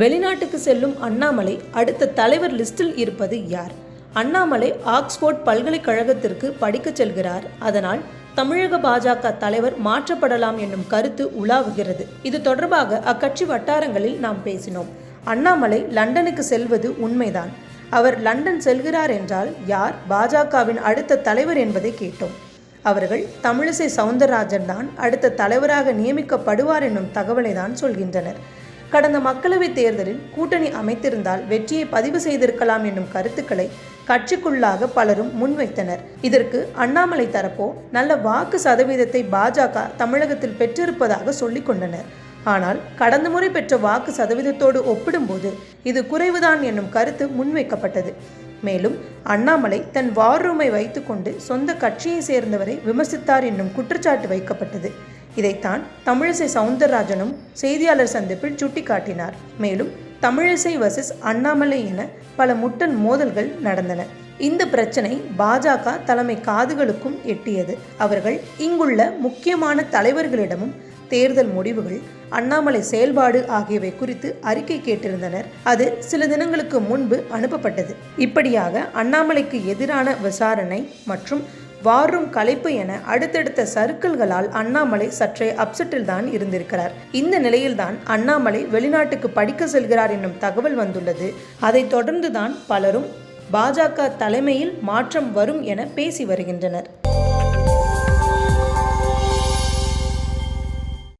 வெளிநாட்டுக்கு செல்லும் அண்ணாமலை அடுத்த தலைவர் லிஸ்டில் இருப்பது யார்? அண்ணாமலை ஆக்ஸ்போர்ட் பல்கலைக்கழகத்திற்கு படிக்கச் செல்கிறார். அதனால் தமிழக பாஜக தலைவர் மாற்றப்படலாம் என்னும் கருத்து உலாவுகிறது. இது தொடர்பாக அக்கட்சி வட்டாரங்களில் நாம் பேசினோம். அண்ணாமலை லண்டனுக்கு செல்வது உண்மைதான். அவர் லண்டன் செல்கிறார் என்றால் யார் பாஜகவின் அடுத்த தலைவர் என்பதை கேட்டோம். அவர்கள் தமிழிசை சவுந்தரராஜன் தான் அடுத்த தலைவராக நியமிக்கப்படுவார் என்னும் தகவலை தான் சொல்கின்றனர். கடந்த மக்களவைத் தேர்தலில் கூட்டணி அமைத்திருந்தால் வெற்றியை பதிவு செய்திருக்கலாம் என்னும் கருத்துக்களை கட்சிக்குள்ளாக பலரும் முன்வைத்தனர். இதற்கு அண்ணாமலை தரப்போ நல்ல வாக்கு சதவீதத்தை பாஜக தமிழகத்தில் பெற்றிருப்பதாக சொல்லிக் கொண்டனர். ஆனால் கடந்த முறை பெற்ற வாக்கு சதவீதத்தோடு ஒப்பிடும்போது இது குறைவுதான் என்னும் கருத்து முன்வைக்கப்பட்டது. மேலும் அண்ணாமலை தன் வார் ரூமை வைத்துக்கொண்டு சொந்த கட்சியை சேர்ந்தவரை விமர்சித்தார் என்னும் குற்றச்சாட்டு வைக்கப்பட்டது. இதைத்தான் தமிழிசை சவுந்தரராஜனும் செய்தியாளர் சந்திப்பில் சுட்டிக்காட்டினார். மேலும் தமிழிசை வர்சஸ் அண்ணாமலை என பல முட்டன் மோதல்கள் நடந்தன. இந்த பிரச்சனை பாஜக தலைமை காதுகளுக்கும் எட்டியது. அவர்கள் இங்குள்ள முக்கியமான தலைவர்களிடமும் தேர்தல் முடிவுகள் அண்ணாமலை செயல்பாடு ஆகியவை குறித்து அறிக்கை கேட்டிருந்தனர். அது சில தினங்களுக்கு முன்பு அனுப்பப்பட்டது. இப்படியாக அண்ணாமலைக்கு எதிரான விசாரணை மற்றும் வாரும் கலைப்பு என அடுத்தடுத்த சர்க்கிள்களால் அண்ணாமலை சற்றே அப்செட்டில் தான் இருந்திருக்கிறார். இந்த நிலையில்தான் அண்ணாமலை வெளிநாட்டுக்கு படிக்க செல்கிறார் என்னும் தகவல் வந்துள்ளது. அதைத் தொடர்ந்துதான் பலரும் பாஜக தலைமையில் மாற்றம் வரும் என பேசி வருகின்றனர்.